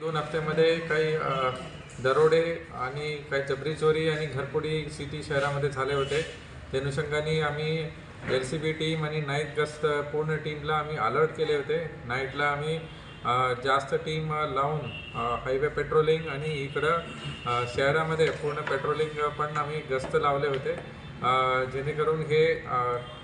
दोन हफ्त्यामध्ये काही दरोडे आणि काही जबरी चोरी आणि घरपोडी सिटी शहरामध्ये झाले होते. त्या अनुषंगाने आम्ही एल सी बी टीम आणि नाईट गस्त पूर्ण टीमला आम्ही अलर्ट केले होते. नाईटला आम्ही जास्त टीम लावून हायवे पेट्रोलिंग आणि इकडं शहरामध्ये पूर्ण पेट्रोलिंग पण आम्ही गस्त लावले होते. जेणेकरून हे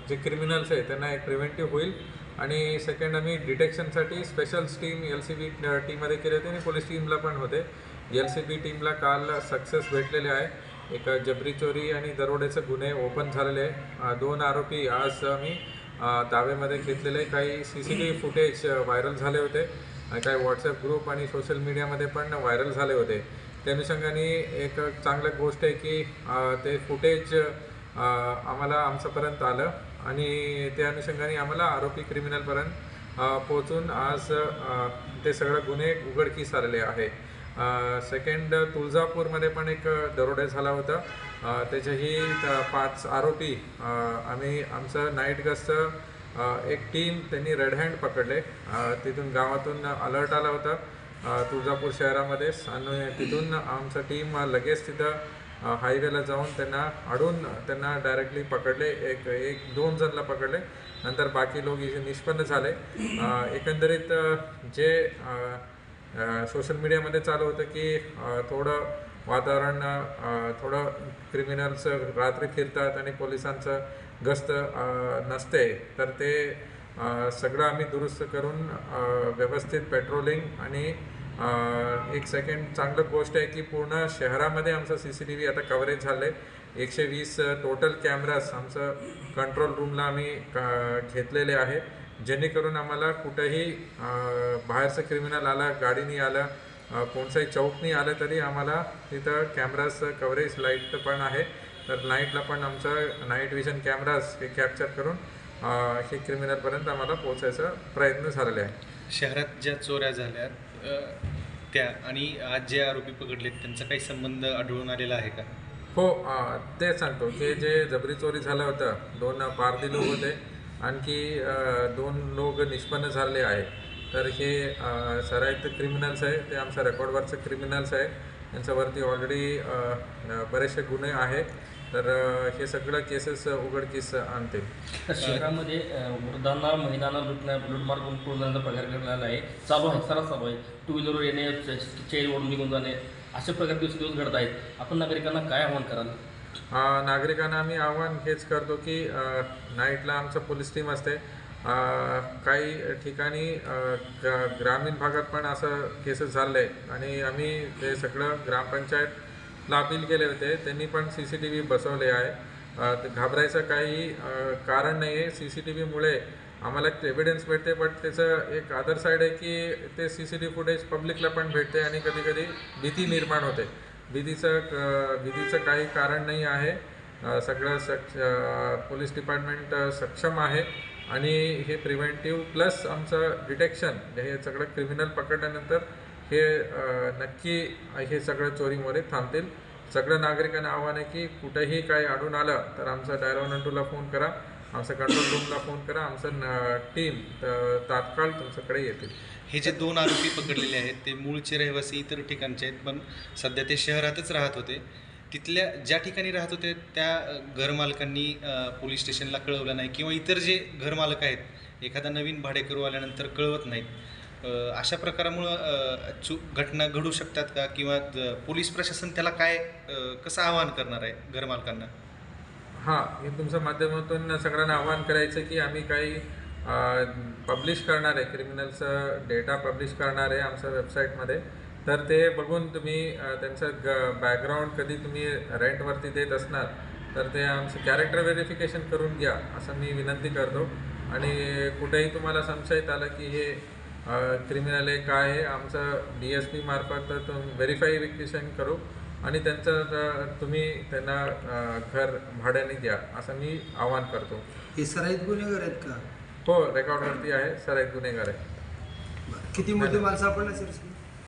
जे क्रिमिनल्स आहे त्यांना एक प्रिव्हेंटिव्ह होईल. आणि सेकंड आम्ही डिटेक्शनसाठी special team L C B टीममध्ये केले होते आणि पोलीस टीमला पण होते. एल सी बी टीमला काल सक्सेस भेटलेले आहे. एक जबरी चोरी आणि दरोड्याचे गुन्हे ओपन झालेले दोन आरोपी आज आम्ही दावेमध्ये ताब्यामध्ये घेतलेले. काही C C T V footage viral झाले होते. काही व्हॉट्सअप ग्रुप आणि सोशल मीडियामध्ये पण व्हायरल झाले होते. त्या अनुषंगाने एक चांगलं गोष्ट आहे की ते फुटेज आम्हाला आमच्यापर्यंत आलं. आणि त्या अनुषंगाने आम्हाला आरोपी क्रिमिनलपर्यंत पोचून पोहोचून आज ते सगळं गुन्हे उघडकीस आलेले आहे. सेकंड तुळजापूरमध्ये पण एक दरोडा झाला होता. त्याच्याही पाच आरोपी आम्ही आमचं नाईट गस्त एक टीम त्यांनी रेड हँड पकडले. तिथून गावातून अलर्ट आला होता. तुळजापूर शहरामध्येच आणि तिथून आमचं टीम लगेच तिथं हायवेला जाऊन त्यांना अडून त्यांना डायरेक्टली पकडले. एक एक दोन जणला पकडले. नंतर बाकी लोक इथे निष्पन्न झाले. एकंदरीत जे सोशल मीडियामध्ये चालू होतं की थोडं वातावरण थोडं क्रिमिनल्स रात्री फिरतात आणि पोलिसांचं गस्त नसते. तर ते सगळं आम्ही दुरुस्त करून व्यवस्थित पेट्रोलिंग आणि एक सेकंड चांगलं गोष्ट आहे की पूर्ण शहरामध्ये आमचं सी सी टी व्ही आता कव्हरेज झालं आहे एकशे वीस टोटल कॅमेराज आमचं कंट्रोल रूमला आम्ही घेतलेले आहे. जेणेकरून आम्हाला कुठंही बाहेरचं क्रिमिनल आला गाडीनी आलं अ, कोणताही चौकनी आलं तरी आम्हाला तिथं कॅमेराज कव्हरेज लाइट पण आहे. तर नाईटला पण आमचं नाईट विजन कॅमेराज हे कॅप्चर करून हे क्रिमिनलपर्यंत आम्हाला पोहोचायचा प्रयत्न झालेला आहे. शहरात ज्या चोऱ्या झाल्या त्या आणि आज जे आरोपी पकडलेत त्यांचा काही संबंध आढळून आलेला आहे का? हो अ, ते सांगतो की जे जबरी चोरी झालं होतं दोन पारधी लोक होते आणखी दोन लोक निष्पन्न झाले आहे तर हे सराईत क्रिमिनल्स आहे ते आमच्या रेकॉर्डवरचे क्रिमिनल्स आहे त्यांच्यावरती ऑलरेडी बरेचसे गुन्हे आहे तर हे सगळं केसेस उघडकीस आणते तर शहरामध्ये वृद्धांना महिलांना लुटण्या लुटमार करून पळून जाण्याचा प्रकार घडलेला आहे चालू आहे सरास चालू आहे. टू व्हीलरवर येणे चेन निघून जाणे. अशा प्रकारे दिवस दिवस घडत आहेत. आपण नागरिकांना काय आव्हान कराल? नागरिकांना आम्ही आव्हान हेच करतो की नाईटला आमचं पोलीस टीम असते. काही ठिकाणी ग्रामीण भागात पण असं केसेस झाले आणि आम्ही ते सगळं ग्रामपंचायतला अपील केले होते. त्यांनी पण सी सी टी व्ही बसवले आहे. घाबरायचं काही कारण नाही आहे सी सी टी व्हीमुळे आम्हाला एक एव्हिडन्स भेटते बट त्याचं एक अदर साईड आहे की ते सी सी टी फुटेज पब्लिकला पण भेटते आणि कधी कधी भीती निर्माण होते. विधीचं क- काही कारण नाही आहे. सगळं सक्ष पोलीस डिपार्टमेंट सक्षम आहे. आणि हे प्रिव्हेंटिव्ह प्लस आमचं डिटेक्शन हे सगळं क्रिमिनल पकडल्यानंतर हे नक्की हे सगळं चोरीमोरे थांबतील. सगळं नागरिकांना आव्हान आहे की कुठेही काही आढळून आलं तर आमचा डायल टूला फोन करा. आमचं कंट्रोल रूमला फोन करा. आमचं टीम तात्काळ तुमच्याकडे येतील. हे जे दोन आरोपी पकडलेले आहेत ते मूळचे रहिवासी इतर ठिकाणचे आहेत पण सध्या ते शहरातच राहत होते. तिथल्या ज्या ठिकाणी राहत होते त्या घरमालकांनी पोलीस स्टेशनला कळवलं नाही किंवा इतर जे घरमालक आहेत एखादा नवीन भाडेकरू आल्यानंतर कळवत नाहीत. अशा प्रकारामुळं चू घटना घडू शकतात का? किंवा पोलीस प्रशासन त्याला काय कसं आवाहन करणार आहे घरमालकांना? हां मी तुमच्या माध्यमातून सगळ्यांना आवाहन करायचं की आम्ही काही पब्लिश करणार आहे क्रिमिनलचं डेटा पब्लिश करणार आहे आमच्या वेबसाईटमध्ये तर ते बघून तुम्ही त्यांचं ग बॅकग्राऊंड कधी तुम्ही रेंटवरती देत असणार तर ते आमचं कॅरेक्टर व्हेरिफिकेशन करून घ्या असं मी विनंती करतो. आणि कुठेही तुम्हाला संशयित आलं की हे क्रिमिनल आहे काय आहे आमचं डी एस पी मार्फत व्हेरीफाय व्हेरिफिकेशन करू. आणि त्यांचं तुम्ही त्यांना घर भाड्याने द्या असं मी आवाहन करतो. हे सराईत गुन्हेगार आहेत का? हो रेकॉर्डवरती आहे सर एक गुन्हेगार आहे किती मुद्दे माणसं सर?